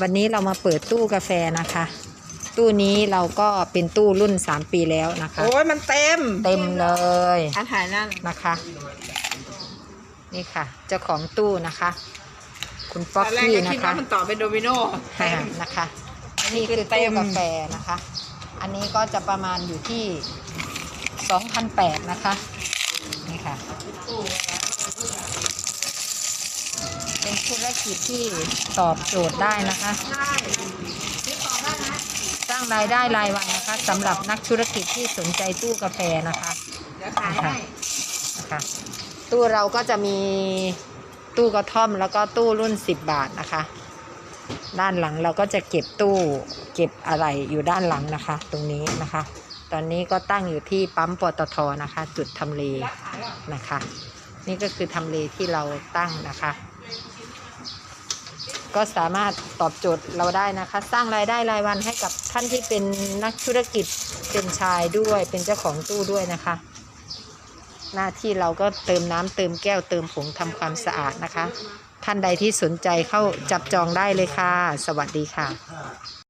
วันนี้เรามาเปิดตู้กาแฟนะคะ ตู้นี้เราก็เป็นตู้รุ่น 3 ปีแล้วนะคะ โอ้ยมันเต็ม เต็มเลยอันถ่ายนั่นนะคะ นี่ค่ะ เจ้าของตู้นะคะ คุณตป๊อกอนแรกกี้ก็นะคิดคะว่ามันต่อเป็นโดมิโนอ่าเต็ม นะคะ นี่คือเต็ตู้ม กาแฟนะคะ อันนี้ก็จะประมาณอยู่ที่2,008นะคะ นี่ค่ะ เป็นธุรกิจที่ตอบโจทย์ได้นะคะสร้างรายได้รายวันนะคะสำหรับนักธุรกิจที่สนใจตู้กาแฟนะคะเดี๋ยวขายให้นะคะตู้เราก็จะมีตู้กระท่อมแล้วก็ตู้รุ่น 10 บาทนะคะ ด้านหลังเราก็จะเก็บตู้เก็บอะไรอยู่ด้านหลังนะคะ ตรงนี้นะคะ ตอนนี้ก็ตั้งอยู่ที่ปั๊มปตทนะคะ จุดทำเลนะคะ นี่ก็คือทำเลที่เราตั้งนะคะ ก็สามารถตอบโจทย์เราได้นะคะ สร้างรายได้รายวันให้กับท่านที่เป็นนักธุรกิจเป็นชายด้วย เป็นเจ้าของตู้ด้วยนะคะ หน้าที่เราก็เติมน้ำเติมแก้วเติมผงทำความสะอาดนะคะ ท่านใดที่สนใจเข้าจับจองได้เลยค่ะ สวัสดีค่ะ